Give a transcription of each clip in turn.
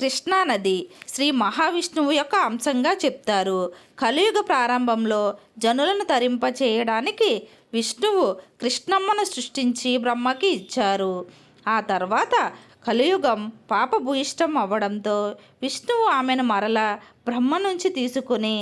కృష్ణానది శ్రీ మహావిష్ణువు యొక్క అంశంగా చెప్తారు. కలియుగ ప్రారంభంలో జనులను తరింప చేయడానికి విష్ణువు కృష్ణమ్మను సృష్టించి బ్రహ్మకి ఇచ్చారు. ఆ తర్వాత కలియుగం పాపభూయిష్టం అవ్వడంతో విష్ణువు ఆమెను మరల బ్రహ్మ నుంచి తీసుకుని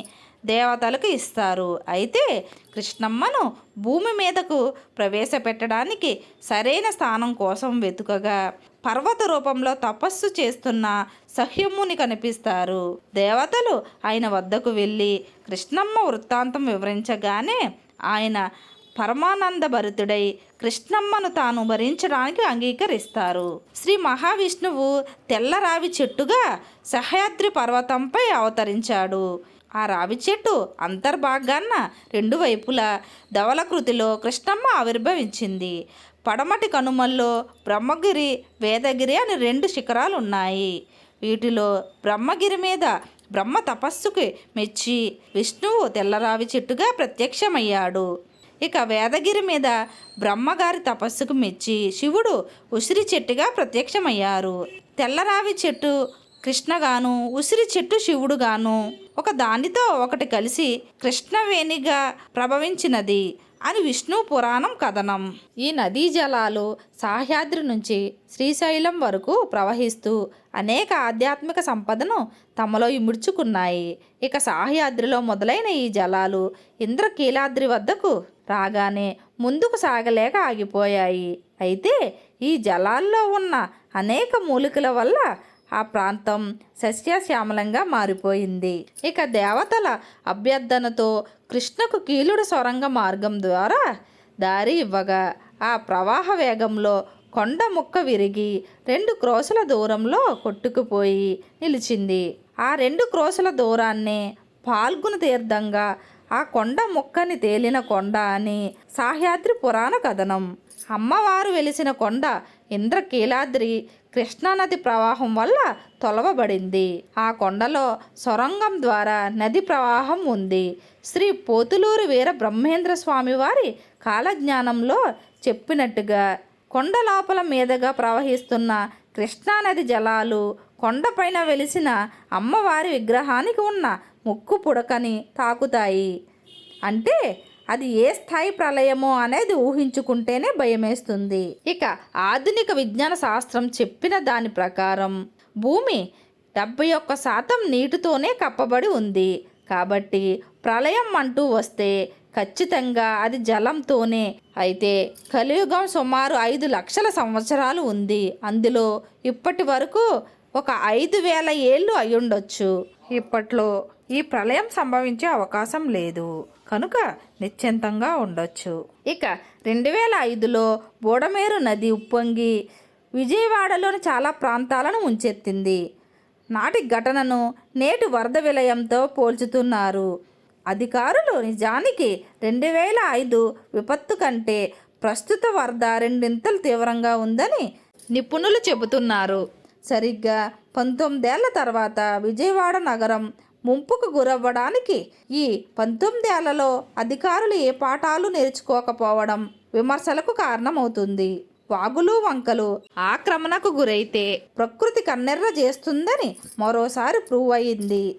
దేవతలకు ఇస్తారు. అయితే కృష్ణమ్మను భూమి మీదకు ప్రవేశపెట్టడానికి సరైన స్థానం కోసం వెతుకగా పర్వత రూపంలో తపస్సు చేస్తున్న సహ్యముని కనిపిస్తారు. దేవతలు ఆయన వద్దకు వెళ్ళి కృష్ణమ్మ వృత్తాంతం వివరించగానే ఆయన పరమానంద భరితుడై కృష్ణమ్మను తాను భరించడానికి అంగీకరిస్తారు. శ్రీ మహావిష్ణువు తెల్లరావి చెట్టుగా సహ్యాద్రి పర్వతంపై అవతరించాడు. ఆ రావి చెట్టు అంతర్భాగాన్న రెండు వైపులా ధవలకృతిలో కృష్ణమ్మ ఆవిర్భవించింది. పడమటి కనుమల్లో బ్రహ్మగిరి వేదగిరి అని రెండు శిఖరాలు ఉన్నాయి వీటిలో బ్రహ్మగిరి మీద బ్రహ్మ తపస్సుకి మెచ్చి విష్ణువు తెల్లరావి చెట్టుగా ప్రత్యక్షమయ్యాడు. ఇక వేదగిరి మీద బ్రహ్మగారి తపస్సుకు మెచ్చి శివుడు ఉసిరి చెట్టుగా ప్రత్యక్షమయ్యారు. తెల్లరావి చెట్టు కృష్ణగాను ఉసిరి చెట్టు శివుడుగాను. ఒక దానితో ఒకటి కలిసి కృష్ణవేణిగా ప్రభవించినది అని విష్ణు పురాణం కథనం. ఈ నదీ జలాలు సాహ్యాద్రి నుంచి శ్రీశైలం వరకు ప్రవహిస్తూ అనేక ఆధ్యాత్మిక సంపదను తమలో ఇముడ్చుకున్నాయి. ఇక సాహ్యాద్రిలో మొదలైన ఈ జలాలు ఇంద్రకీలాద్రి వద్దకు రాగానే ముందుకు సాగలేక ఆగిపోయాయి. అయితే ఈ జలాల్లో ఉన్న అనేక మూలికల వల్ల ఆ ప్రాంతం సస్యశ్యామలంగా మారిపోయింది. ఇక దేవతల అభ్యర్థనతో కృష్ణకు కీలుడు సొరంగ మార్గం ద్వారా దారి ఇవ్వగా ఆ ప్రవాహ వేగంలో కొండ ముక్క విరిగి రెండు క్రోసుల దూరంలో కొట్టుకుపోయి నిలిచింది. ఆ రెండు క్రోసుల దూరాన్నే పాల్గొన తీర్థంగా ఆ కొండ ముక్కని తేలిన కొండ అని సాహ్యాద్రి పురాణ కథనం. అమ్మవారు వెలిసిన కొండ ఇంద్రకీలాద్రి కృష్ణానది ప్రవాహం వల్ల తొలవబడింది. ఆ కొండలో సొరంగం ద్వారా నది ప్రవాహం ఉంది. శ్రీ పోతులూరు వీర బ్రహ్మేంద్ర స్వామి వారి కాలజ్ఞానంలో చెప్పినట్టుగా కొండ లోపల మీదుగా ప్రవహిస్తున్న కృష్ణానది జలాలు కొండపైన వెలిసిన అమ్మవారి విగ్రహానికి ఉన్న ముక్కు పుడకని తాకుతాయి. అంటే అది ఏ స్థాయి ప్రళయమో అనేది ఊహించుకుంటేనే భయమేస్తుంది. ఇక ఆధునిక విజ్ఞాన శాస్త్రం చెప్పిన దాని ప్రకారం భూమి డెబ్బై ఒక్క శాతం నీటితోనే కప్పబడి ఉంది. కాబట్టి ప్రళయం అంటూ వస్తే ఖచ్చితంగా అది జలంతోనే. అయితే కలియుగం సుమారు ఐదు లక్షల సంవత్సరాలు ఉంది. అందులో ఇప్పటి వరకు ఒక ఐదు వేల ఏళ్ళు అయ్యుండొచ్చు. ఇప్పట్లో ఈ ప్రళయం సంభవించే అవకాశం లేదు. కనుక నిశ్చింతంగా ఉండొచ్చు. ఇక రెండు వేల ఐదులో బోడమేరు నది ఉప్పొంగి విజయవాడలోని చాలా ప్రాంతాలను ముంచెత్తింది. నాటి ఘటనను నేటి వరద విలయంతో పోల్చుతున్నారు. అధికారులు నిజానికి రెండు వేల ఐదు విపత్తు కంటే ప్రస్తుత వరద రెండింతలు తీవ్రంగా ఉందని నిపుణులు చెబుతున్నారు. సరిగ్గా పంతొమ్మిదేళ్ళ తర్వాత విజయవాడ నగరం ముంపుకు గురవ్వడానికి ఈ పంతొమ్మిదేళ్ళలో అధికారులు ఏ పాఠాలు నేర్చుకోకపోవడం విమర్శలకు కారణమవుతుంది. వాగులు వంకలు ఆక్రమణకు గురైతే ప్రకృతి కన్నెర్ర చేస్తుందని మరోసారి ప్రూవ్ అయింది.